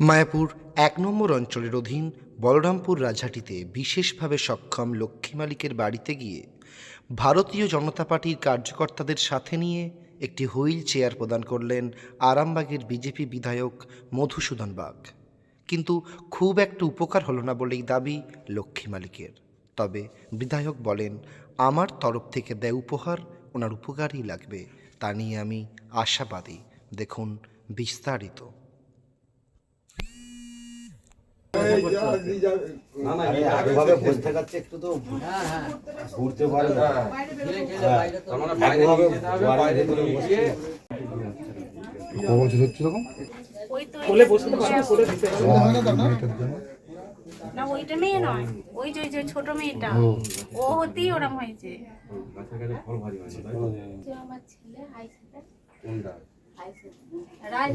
মায়াপুর এক নম্বর অঞ্চলের অধীন বলরামপুর রাজহাটিতে বিশেষভাবে সক্ষম লক্ষ্মী মালিকের বাড়িতে গিয়ে ভারতীয় জনতা পার্টির কার্যকর্তাদের সাথে নিয়ে একটি হুইল চেয়ার প্রদান করলেন আরামবাগের বিজেপি বিধায়ক মধুসূদন বাগ। কিন্তু খুব একটা উপকার হলো না বলেই দাবি লক্ষ্মী মালিকের। তবে বিধায়ক বলেন, আমার তরফ থেকে দেয় উপহার, ওনার উপকারই লাগবে, তা নিয়ে আমি আশাবাদী। দেখুন বিস্তারিত। একভাবে একটু তো ঘুরতে পারে না মানে কোলে বসে না ওইটা মেয়ে নয় ওই যে যে ছোট মেয়েটা ও হতেই ওরম হয়েছে আমার ছেলে হাই সেন্টার কোনটা? রাজ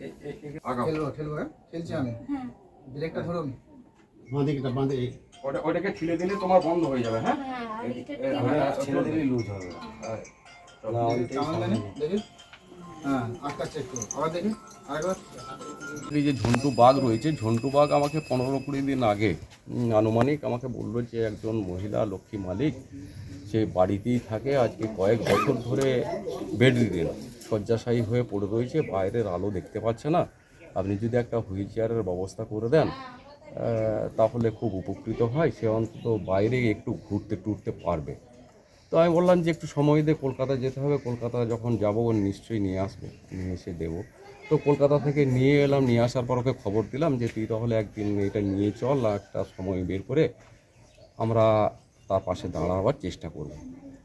ঠেলবো ঠেলবো হ্যাঁ? ঠেলছি আমি। ব্রেকটা ধরুন। ওটা- ওটাকে ঠেলে দিলে তোমার বন্ধ হয়ে যাবে হ্যাঁ? হ্যাঁ হ্যাঁ, ছেড়ে দিলেই লুজ হবে। হ্যাঁ। দেনে হ্যাঁ এই যে ঝন্টু বাঘ রয়েছে ঝন্টু বাঘ আমাকে পনেরো কুড়ি দিন আগে আনুমানিক আমাকে বলল যে একজন মহিলা লক্ষ্মী মালিক সে বাড়িতেই থাকে আজকে কয়েক বছর ধরে বেড রিডেন শয্যাশায়ী হয়ে পড়ে রয়েছে, বাইরের আলো দেখতে পাচ্ছে না। আপনি যদি একটা হুইল চেয়ারের ব্যবস্থা করে দেন তাহলে খুব উপকৃত হয়, সে অন্তত বাইরে একটু ঘুরতে টুরতে পারবে। তো আমি বললাম যে একটু সময় দিয়ে কলকাতা যেতে হবে, কলকাতা যখন যাব, ও নিশ্চয়ই নিয়ে আসবে, নিয়ে এসে দেবো। তো কলকাতা থেকে নিয়ে এলাম, নিয়ে আসার পর ওকে খবর দিলাম যে, তুই তাহলে একদিন এটা নিয়ে চল একটা সময় বের করে আমরা তার পাশে দাঁড়াবার চেষ্টা করব।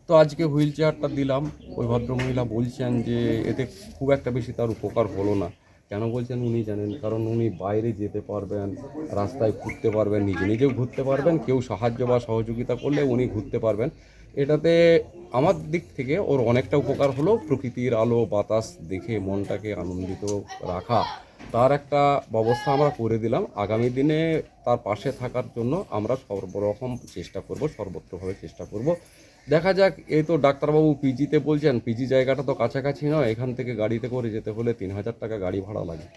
তো আজকে হুইল চেয়ারটা দিলাম। ওই ভদ্রমহিলা বলছেন যে এতে খুব একটা বেশি তার উপকার হলো না। কেন বলছেন উনি জানেন, কারণ উনি বাইরে যেতে পারবেন, রাস্তায় ঘুরতে পারবেন, নিজে নিজেও ঘুরতে পারবেন, কেউ সাহায্য বা সহযোগিতা করলে উনি ঘুরতে পারবেন। এটাতে আমার দিক থেকে ওর অনেকটা উপকার হলো প্রকৃতির আলো, বাতাস দেখে মনটাকে আনন্দিত রাখা। তার একটা ব্যবস্থা আমরা করে দিলাম। আগামী দিনে তার পাশে থাকার জন্য আমরা সর্বরকম চেষ্টা করব, সর্বত্রভাবে চেষ্টা করব। দেখা যাক এই তো ডাক্তারবাবু পিজিতে বলছেন পিজি জায়গাটা তো কাছাকাছি নয় এখান থেকে গাড়িতে করে যেতে হলে তিন হাজার টাকা গাড়ি ভাড়া লাগে।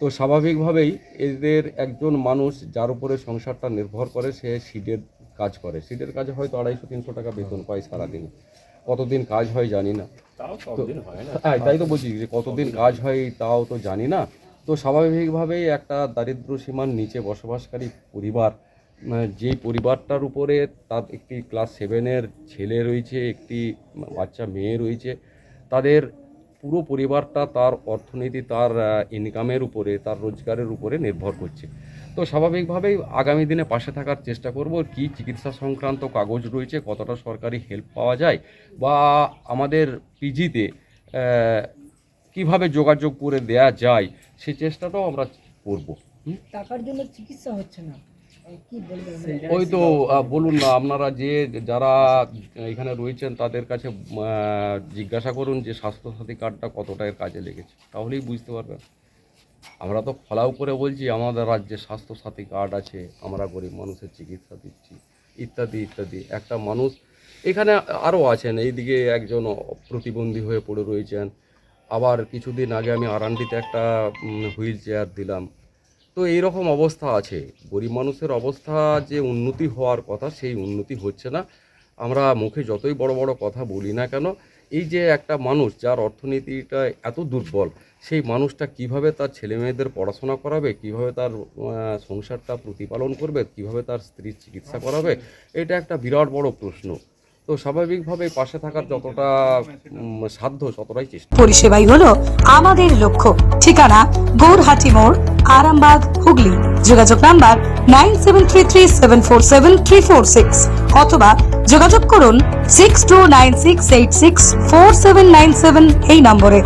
তো স্বাভাবিকভাবেই এদের একজন মানুষ যার উপরে সংসারটা নির্ভর করে সে সিডের কাজ করে। সিডের কাজে হয়তো আড়াইশো তিনশো টাকা বেতন পায় সারাদিনে। কতদিন কাজ হয় জানি না। তো- হ্যাঁ তাই তো বলছি যে কতদিন কাজ হয় তাও তো জানি না। তো স্বাভাবিকভাবেই একটা দারিদ্র সীমার নিচে বসবাসকারী পরিবার আহ, যেই পরিবারটার উপরে তার একটি ক্লাস সেভেনের ছেলে রয়েছে একটি বাচ্চা মেয়ে রয়েছে তাদের পুরো পরিবারটা তার অর্থনীতি তার ইনকামের উপরে তার রোজগারের উপরে নির্ভর করছে। তো স্বাভাবিকভাবেই আগামী দিনে পাশে থাকার চেষ্টা করব কি চিকিৎসা সংক্রান্ত কাগজ রয়েছে কতটা সরকারি হেল্প পাওয়া যায় বা আমাদের পিজিতে কীভাবে যোগাযোগ করে দেয়া যায় সে চেষ্টাটাও আমরা করব। টাকার জন্য চিকিৎসা হচ্ছে না। ওই তো বলুন না, আপনারা যে যারা এখানে রয়েছেন, তাদের কাছে জিজ্ঞাসা করুন যে স্বাস্থ্যসাথী কার্ডটা কতটা এর কাজে লেগেছে। তাহলেই বুঝতে পারবেন। আমরা তো ফলাও করে বলছি, আমাদের রাজ্যে স্বাস্থ্যসাথী কার্ড আছে, আমরা গরিব মানুষের চিকিৎসা দিচ্ছি, ইত্যাদি ইত্যাদি। একটা মানুষ, এখানে আরও আছেন, এইদিকে একজন প্রতিবন্ধী হয়ে পড়ে রয়েছেন। আবার কিছুদিন আগে আমি আরান্ডিতে একটা হুইল চেয়ার দিলাম। তো এইরকম অবস্থা আছে। গরিব মানুষের অবস্থা যে উন্নতি হওয়ার কথা, সেই উন্নতি হচ্ছে না। আমরা মুখে যতই বড় বড় কথা বলি না কেন, এই যে একটা মানুষ যার অর্থনীতিটা এত দুর্বল, সেই মানুষটা কীভাবে তার ছেলে মেয়েদের পড়াশোনা করাবে, কীভাবে তার সংসারটা প্রতিপালন করবে, কীভাবে তার স্ত্রীর চিকিৎসা করাবে, এটা একটা বিরাট বড় প্রশ্ন। তো স্বাভাবিকভাবে পাশে থাকার যতটা সাধ্য ততটাই চেষ্টা পরিষেবাই হলো আমাদের লক্ষ্য। ঠিকানা গৌরহাটি মোড়, আরামবাগ, হুগলি। যোগাযোগ number nine seven three three seven four seven three four six অথবা যোগাযোগ করুন six two nine six eight six four seven nine seven এই নম্বরে।